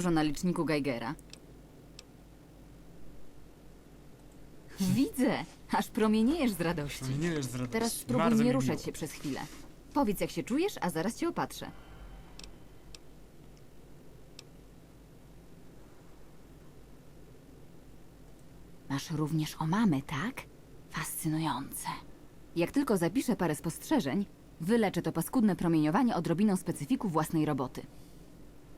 Dużo na liczniku Geigera. Widzę, aż promieniejesz z radości. Nie jest z radości. Teraz spróbuj Bardzo nie ruszać miło. się przez chwilę. Powiedz, jak się czujesz, a zaraz cię opatrzę. Masz również omamy, tak? Fascynujące. Jak tylko zapiszę parę spostrzeżeń, wyleczę to paskudne promieniowanie odrobiną specyfiku własnej roboty.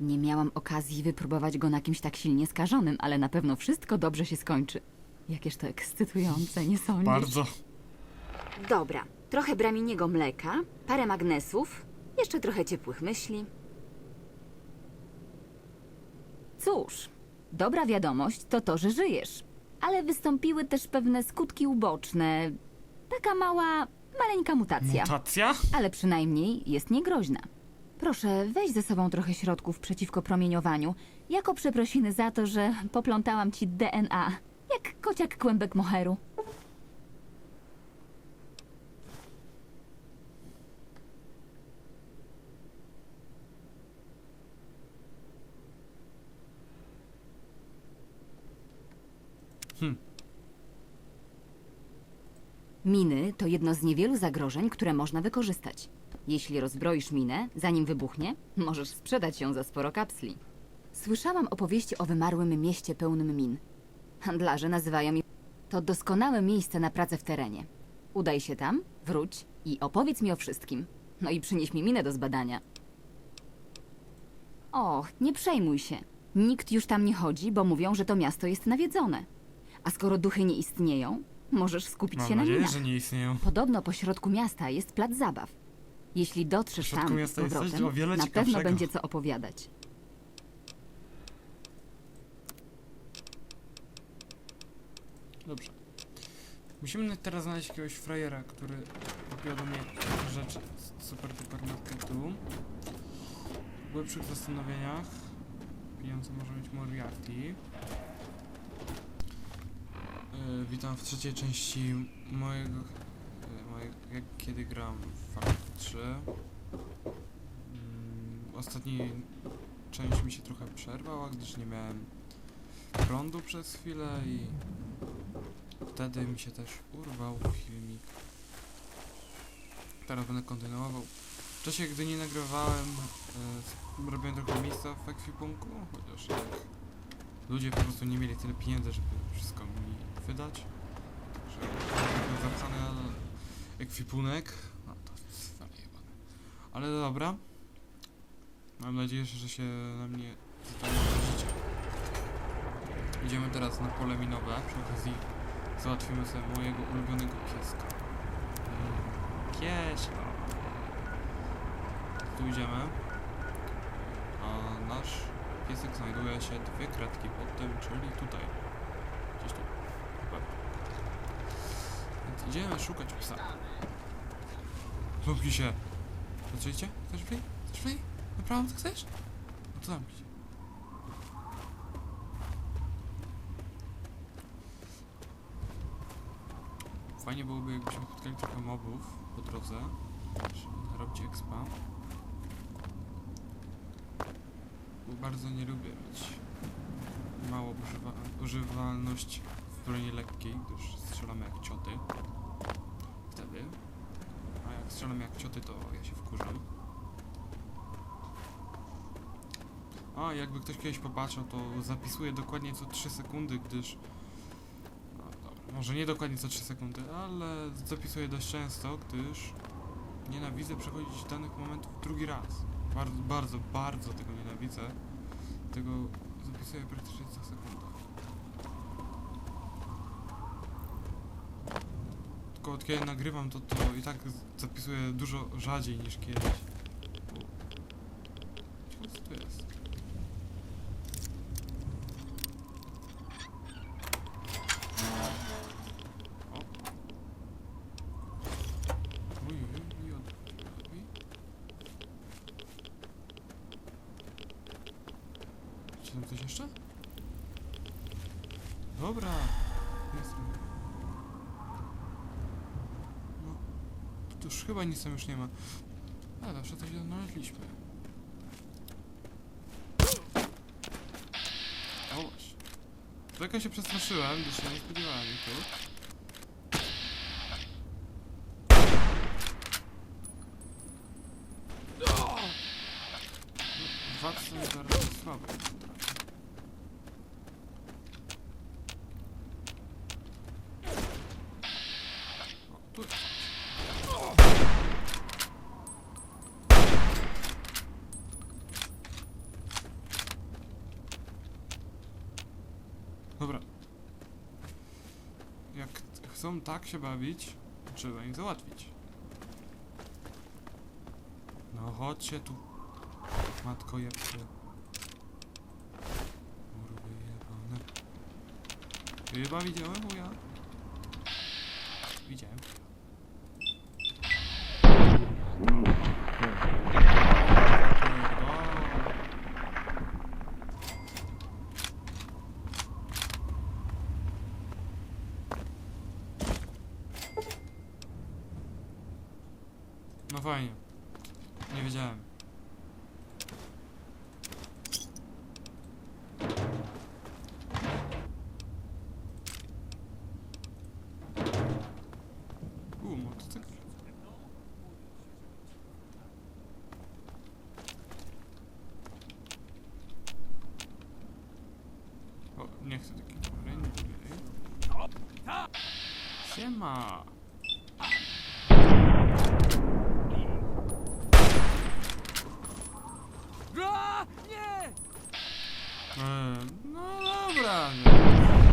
Nie miałam okazji wypróbować go na kimś tak silnie skażonym, ale na pewno wszystko dobrze się skończy. Jakież to ekscytujące, nie sądzisz? Bardzo. Dobra, trochę braminiego mleka, parę magnesów, jeszcze trochę ciepłych myśli. Cóż, dobra wiadomość to to, że żyjesz. Ale wystąpiły też pewne skutki uboczne. Taka mała, maleńka mutacja. Mutacja? ale przynajmniej jest niegroźna. Proszę, weź ze sobą trochę środków przeciwko promieniowaniu, jako przeprosiny za to, że poplątałam ci DNA, jak kociak kłębek moheru. Miny to jedno z niewielu zagrożeń, które można wykorzystać. Jeśli rozbroisz minę, zanim wybuchnie, możesz sprzedać ją za sporo kapsli. Słyszałam opowieści o wymarłym mieście pełnym min. Handlarze nazywają je... To doskonałe miejsce na pracę w terenie. Udaj się tam, wróć i opowiedz mi o wszystkim. No i przynieś mi minę do zbadania. Och, nie przejmuj się. Nikt już tam nie chodzi, bo mówią, że to miasto jest nawiedzone. A skoro duchy nie istnieją, możesz skupić Mam się na nadzieję, minach. że nie istnieją. Podobno po środku miasta jest plac zabaw. Jeśli dotrzesz W środku tam z miasta jest coś powrotem, o wiele na pewno ciekawszego. będzie co opowiadać. Dobrze. Musimy teraz znaleźć jakiegoś frajera, który ode mnie rzeczy z supermarketu. W głębszych zastanowieniach pieniądze może mieć Moriarty. Yy, witam w trzeciej części mojego, yy, mojego jak kiedy gram w 3. Mm, ostatni część mi się trochę przerwała, gdyż nie miałem prądu przez chwilę i Wtedy mi się też urwał filmik. Teraz będę kontynuował. W czasie, gdy nie nagrywałem, e, robiłem trochę miejsca w ekwipunku, chociaż tak ludzie po prostu nie mieli tyle pieniędzy, żeby wszystko mi wydać. Także zapchany ekwipunek. Ale dobra. Mam nadzieję, że się na mnie zostanie życie. Idziemy teraz na pole minowe przy okazji załatwimy sobie mojego ulubionego pieska. Mm, Pieska. Tu idziemy. A nasz piesek znajduje się dwie kratki pod tym, czyli tutaj. Gdzieś tu. Chyba. Więc idziemy szukać psa. Zamknij się. Zaczęliście? Chcesz free? Chcesz free? Naprawdę chcesz? No to zamknij się. Fajnie byłoby, jakbyśmy spotkali trochę mobów po drodze. Robić expa. Bo bardzo nie lubię mieć mało używa używalność w broni lekkiej, gdyż strzelamy jak cioty. Wtedy. A jak strzelam jak cioty, to ja się wkurzam. A, jakby ktoś kiedyś popatrzył, to zapisuję dokładnie co 3 sekundy, gdyż no, dobra, może nie dokładnie co 3 sekundy, ale zapisuję dość często, gdyż nienawidzę przechodzić danych momentów drugi raz. Bardzo, bardzo, bardzo tego nienawidzę. Tego zapisuję praktycznie co sekundę. Tylko od kiedy nagrywam, to, to i tak zapisuję dużo rzadziej niż kiedyś. Co to jest? Czy tam coś jeszcze? Dobra. Jest. No. Tu już chyba nic tam już nie ma. Ale zawsze coś znaleźliśmy. Trochę się przestraszyłem, gdyż się nie spodziewałem tu. Watson bardzo słaby. O, tu jest. Dobra. Jak chcą tak się bawić, trzeba ich załatwić. No chodźcie tu. Matko jebcie. Kurwy jebane. Chyba widziałem wuja. Widziałem. Pierdolę. No fajnie. Nie wiedziałem. U, motocykl. O, nie chcę. Siema! A, nie! Eee, no dobra, nie.